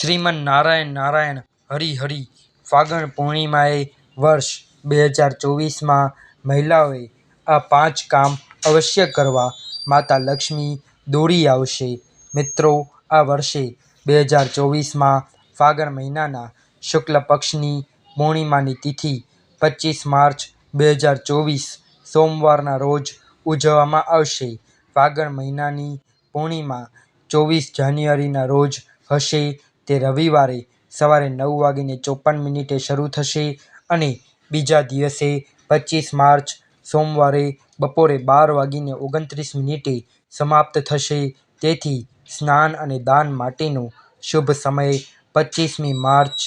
શ્રીમન નારાયણ નારાયણ હરિ હરિ. ફાગણ પૂર્ણિમાએ વર્ષ બે હજાર ચોવીસમાં મહિલાઓએ આ પાંચ કામ અવશ્ય કરવા માતા લક્ષ્મી દોરી આવશે. મિત્રો, આ વર્ષે બે હજાર ચોવીસમાં ફાગણ મહિનાના શુક્લ પક્ષની પૂર્ણિમાની તિથિ પચીસ માર્ચ બે હજાર ચોવીસ સોમવારના રોજ ઉજવવામાં આવશે. ફાગણ મહિનાની પૂર્ણિમા ચોવીસ જાન્યુઆરીના રોજ હશે. તે રવિવારે સવારે નવ વાગીને ચોપન મિનિટે શરૂ થશે અને બીજા દિવસે પચીસ માર્ચ સોમવારે બપોરે બાર વાગીને ઓગણત્રીસ મિનિટે સમાપ્ત થશે. તેથી સ્નાન અને દાન માટેનો શુભ સમય પચીસમી માર્ચ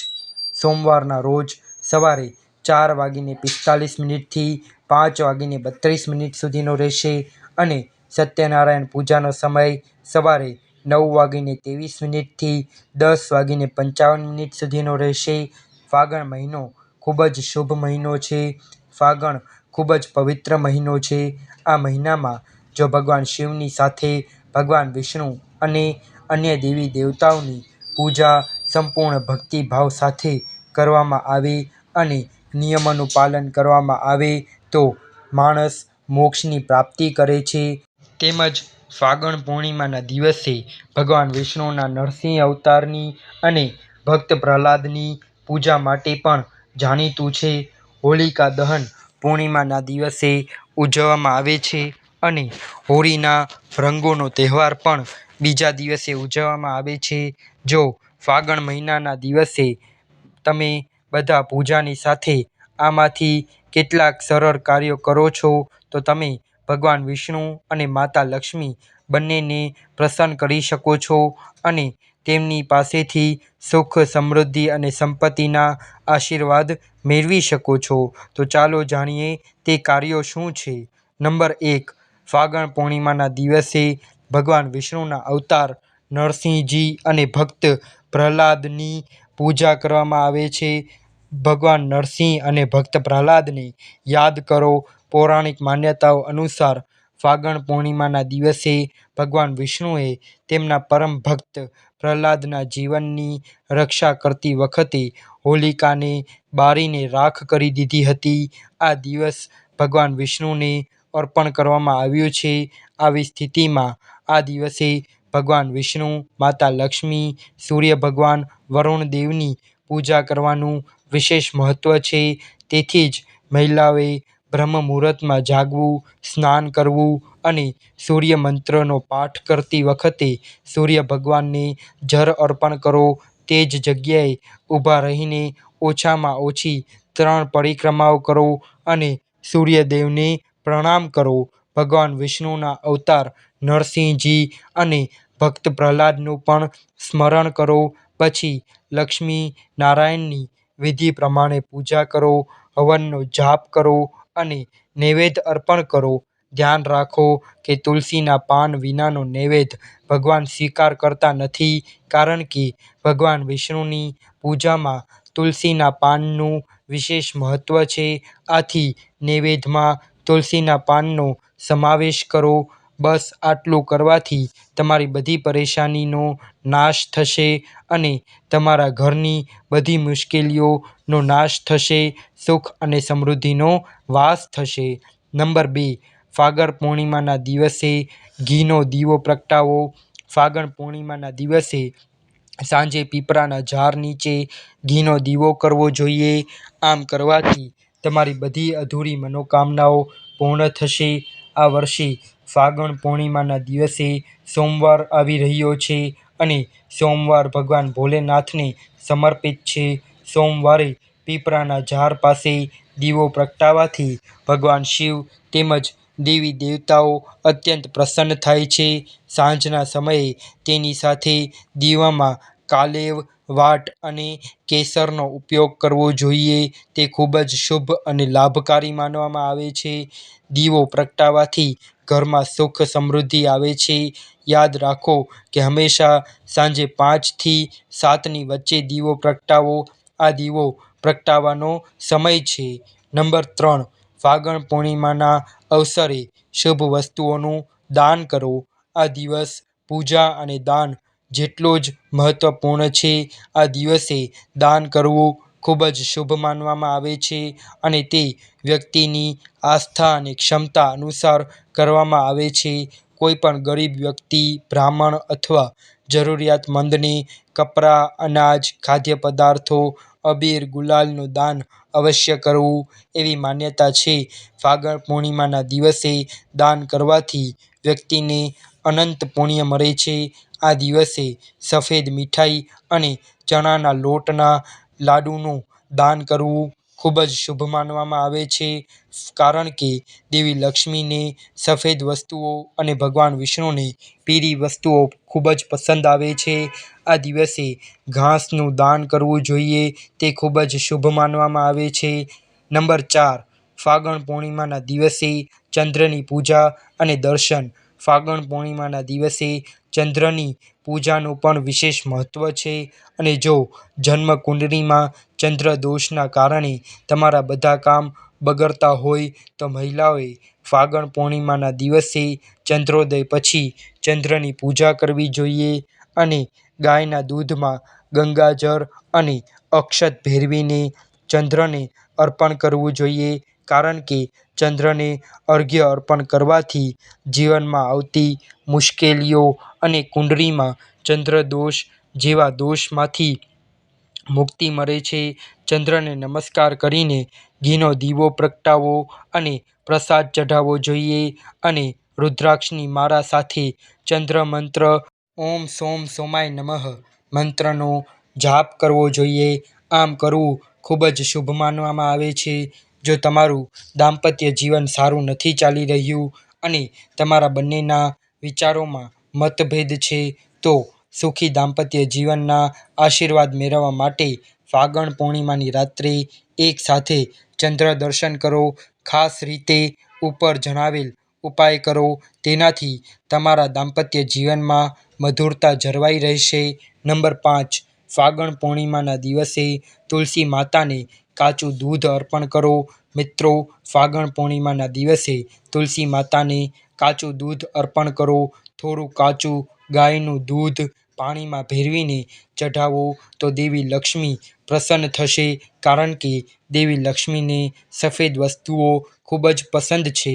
સોમવારના રોજ સવારે ચાર વાગીને પિસ્તાલીસ મિનિટથી પાંચ વાગીને બત્રીસ મિનિટ સુધીનો રહેશે અને સત્યનારાયણ પૂજાનો સમય સવારે નવ વાગીને ત્રેવીસ મિનિટથી દસ વાગીને પંચાવન મિનિટ સુધીનો રહેશે. ફાગણ મહિનો ખૂબ જ શુભ મહિનો છે. ફાગણ ખૂબ જ પવિત્ર મહિનો છે. આ મહિનામાં જો ભગવાન શિવની સાથે ભગવાન વિષ્ણુ અને અન્ય દેવી દેવતાઓની પૂજા સંપૂર્ણ ભક્તિભાવ સાથે કરવામાં આવે અને નિયમોનું પાલન કરવામાં આવે તો માણસ મોક્ષની પ્રાપ્તિ કરે છે. તેમજ ફાગણ પૂર્ણિમાના દિવસે ભગવાન વિષ્ણુના નરસિંહ અવતારની અને ભક્ત પ્રહલાદની પૂજા માટે પણ જાણીતું છે. હોલિકા દહન પૂર્ણિમાના દિવસે ઉજવવામાં આવે છે અને હોળીના રંગોનો તહેવાર પણ બીજા દિવસે ઉજવવામાં આવે છે. જો ફાગણ મહિનાના દિવસે તમે બધા પૂજાની સાથે આમાંથી કેટલાક સરળ કાર્યો કરો છો, તો તમે ભગવાન વિષ્ણુ અને માતા લક્ષ્મી બંનેને પ્રસન્ન કરી શકો છો અને તેમની પાસેથી સુખ, સમૃદ્ધિ અને સંપત્તિના આશીર્વાદ મેળવી શકો છો. તો ચાલો જાણીએ તે કાર્યો શું છે. નંબર એક, ફાગણ પૂર્ણિમાના દિવસે ભગવાન વિષ્ણુના અવતાર નરસિંહજી અને ભક્ત પ્રહલાદની પૂજા કરવામાં આવે છે. ભગવાન નરસિંહ અને ભક્ત પ્રહલાદને યાદ કરો પૌરાણિક માન્યતાઓ અનુસાર ફાગણ પૂર્ણિમાના દિવસે ભગવાન વિષ્ણુએ તેમના પરમ ભક્ત પ્રહલાદના જીવનની રક્ષા કરતી વખતે હોલિકાને બાળીને રાખ કરી દીધી હતી. આ દિવસ ભગવાન વિષ્ણુને અર્પણ કરવામાં આવ્યો છે. આવી સ્થિતિમાં આ દિવસે ભગવાન વિષ્ણુ, માતા લક્ષ્મી, સૂર્ય ભગવાન, વરુણ દેવની પૂજા કરવાનું વિશેષ મહત્વ છે. તેથી જ મહિલાઓએ બ્રહ્મ મુહૂર્તમાં જાગવું, સ્નાન કરવું અને સૂર્ય મંત્રનો પાઠ કરતી વખતે સૂર્ય ભગવાનને જળ અર્પણ કરો. તે જ જગ્યાએ ઊભા રહીને ઓછામાં ઓછી ત્રણ પરિક્રમાઓ કરો અને સૂર્યદેવને પ્રણામ કરો. ભગવાન વિષ્ણુના અવતાર નરસિંહજી અને ભક્ત પ્રહલાદનું પણ સ્મરણ કરો. પછી લક્ષ્મી નારાયણની વિધિ પ્રમાણે પૂજા કરો. હવનનો જાપ કરો. અને નૈવેદ્ય અર્પણ કરો. ધ્યાન રાખો કે તુલસીના પાન વિનાનો નૈવેદ્ય ભગવાન સ્વીકાર કરતા નથી, કારણ કે ભગવાન વિષ્ણુની પૂજામાં તુલસીના પાનનું વિશેષ મહત્ત્વ છે. આથી નૈવેદ્યમાં તુલસીના પાનનો સમાવેશ કરો. બસ આટલું કરવાથી તમારી બધી પરેશાનીનો નાશ થશે અને તમારા ઘરની બધી મુશ્કેલીઓનો નાશ થશે, સુખ અને સમૃદ્ધિનો વાસ થશે. નંબર બે, ફાગણ પૂર્ણિમાના દિવસે ઘીનો દીવો પ્રગટાવો. ફાગણ પૂર્ણિમાના દિવસે સાંજે પીપળાના ઝાડ નીચે ઘીનો દીવો કરવો જોઈએ. આમ કરવાથી તમારી બધી અધૂરી મનોકામનાઓ પૂર્ણ થશે. આ વર્ષે ફાગણ પૂર્ણિમાના દિવસે સોમવાર આવી રહ્યો છે અને સોમવાર ભગવાન ભોલેનાથને સમર્પિત છે. સોમવારે પીપળાના ઝાડ પાસે દીવો પ્રગટાવાથી ભગવાન શિવ તેમજ દેવી દેવતાઓ અત્યંત પ્રસન્ન થાય છે. સાંજના સમયે તેની સાથે દીવામાં કાલેવ, વાટ અને કેસરનો ઉપયોગ કરવો જોઈએ. તે ખૂબ જ શુભ અને લાભકારી માનવામાં આવે છે. દીવો પ્રગટાવવાથી ઘરમાં સુખ સમૃદ્ધિ આવે છે. યાદ રાખો કે હંમેશા સાંજે પાંચથી સાતની વચ્ચે દીવો પ્રગટાવો. આ દીવો પ્રગટાવવાનો સમય છે. નંબર ત્રણ, ફાગણ પૂર્ણિમાના અવસરે શુભ વસ્તુઓનું દાન કરો. આ દિવસ પૂજા અને દાન જેટલો જ મહત્વપૂર્ણ છે. આ દિવસે દાન કરવું ખૂબ જ શુભ માનવામાં આવે છે અને તે વ્યક્તિની આસ્થા અને ક્ષમતા અનુસાર કરવામાં આવે છે. કોઈ પણ ગરીબ વ્યક્તિ, બ્રાહ્મણ અથવા જરૂરિયાતમંદને કપડાં અનાજ, ખાદ્ય પદાર્થો, અબીર, ગુલાલનું દાન અવશ્ય કરવું એવી માન્યતા છે. ફાગણ પૂર્ણિમાના દિવસે દાન કરવાથી વ્યક્તિને અનંત પુણ્ય મળે છે. આ દિવસે સફેદ મીઠાઈ અને ચણાના લોટના લાડુનું દાન કરવું ખૂબ જ શુભ માનવામાં આવે છે. કારણ કે દેવી લક્ષ્મીને સફેદ વસ્તુઓ અને ભગવાન વિષ્ણુને પીળી વસ્તુઓ ખૂબ જ પસંદ આવે છે. આ દિવસે ઘાસનું દાન કરવું જોઈએ તે ખૂબ જ શુભ માનવામાં આવે છે. નંબર ચાર, ફાગણ પૂર્ણિમાના દિવસે ચંદ્રની પૂજા અને દર્શન ફાગણ પૂર્ણિમાના દિવસે ચંદ્રની પૂજાનું પણ વિશેષ મહત્ત્વ છે. અને જો જન્મ કુંડળીમાં ચંદ્ર દોષના કારણે તમારા બધા કામ બગડતા હોય તો મહિલાઓએ ફાગણ પૂર્ણિમાના દિવસે ચંદ્રોદય પછી ચંદ્રની પૂજા કરવી જોઈએ અને ગાયના દૂધમાં ગંગાજળ અને અક્ષત ભેળવીને ચંદ્રને અર્પણ કરવું જોઈએ. કારણ કે ચંદ્રને અર્ઘ્ય અર્પણ કરવાથી જીવનમાં આવતી મુશ્કેલીઓ અને કુંડળીમાં ચંદ્ર દોષ જેવા દોષમાંથી મુક્તિ મળે છે. ચંદ્રને નમસ્કાર કરીને ઘીનો દીવો પ્રગટાવો અને પ્રસાદ ચઢાવવો જોઈએ અને રુદ્રાક્ષની માળા સાથે ચંદ્ર મંત્ર ઓમ સોમ સોમાય નમઃ મંત્રનો જાપ કરવો જોઈએ. આમ કરવું ખૂબ જ શુભ માનવામાં આવે છે. જો તમારું દાંપત્ય જીવન સારું નથી ચાલી રહ્યું અને તમારા બંનેના વિચારોમાં મતભેદ છે, તો સુખી દાંપત્ય જીવનના આશીર્વાદ મેળવવા માટે ફાગણ પૂર્ણિમાની રાત્રે એક સાથે ચંદ્ર દર્શન કરો. ખાસ રીતે ઉપર જણાવેલ ઉપાય કરો. તેનાથી તમારા દાંપત્ય જીવનમાં મધુરતા જળવાઈ રહેશે. નંબર પાંચ, ફાગણ પૂર્ણિમાના દિવસે તુલસી માતાને કાચું દૂધ અર્પણ કરો. મિત્રો, ફાગણ પૂર્ણિમાના દિવસે તુલસી માતાને કાચું દૂધ અર્પણ કરો. થોડું કાચું ગાયનું દૂધ પાણીમાં ભેળવીને ચઢાવો તો દેવી લક્ષ્મી પ્રસન્ન થશે. કારણ કે દેવી લક્ષ્મીને સફેદ વસ્તુઓ ખૂબ જ પસંદ છે.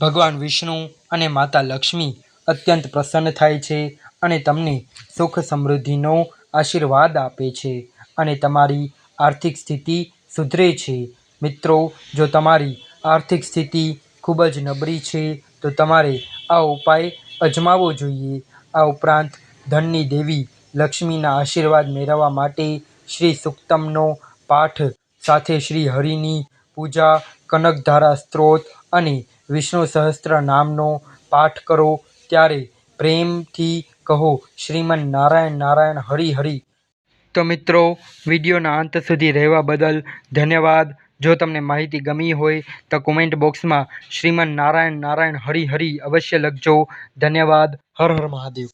ભગવાન વિષ્ણુ અને માતા લક્ષ્મી અત્યંત પ્રસન્ન થાય છે અને તમને સુખ સમૃદ્ધિનો આશીર્વાદ આપે છે અને તમારી આર્થિક સ્થિતિ સુધરે છે. મિત્રો, જો તમારી આર્થિક સ્થિતિ ખૂબ જ નબળી છે, તો તમારે આ ઉપાય અજમાવવો જોઈએ. આ ઉપરાંત, ધનની દેવી લક્ષ્મીના આશીર્વાદ મેળવવા માટે શ્રી સુક્તમનો પાઠ સાથે શ્રી હરિની પૂજા, કનકધારા સ્ત્રોત અને વિષ્ણુ સહસ્ત્ર નામનો પાઠ કરો. ત્યારે પ્રેમથી કહો, શ્રીમન નારાયણ નારાયણ હરિ હરિ. તો મિત્રો, વિડીયોના અંત સુધી રહેવા બદલ ધન્યવાદ. જો તમને માહિતી ગમી હોય, તો કોમેન્ટ બોક્સમાં શ્રીમન નારાયણ નારાયણ હરિ હરિ અવશ્ય લખજો. ધન્યવાદ. હર હર મહાદેવ.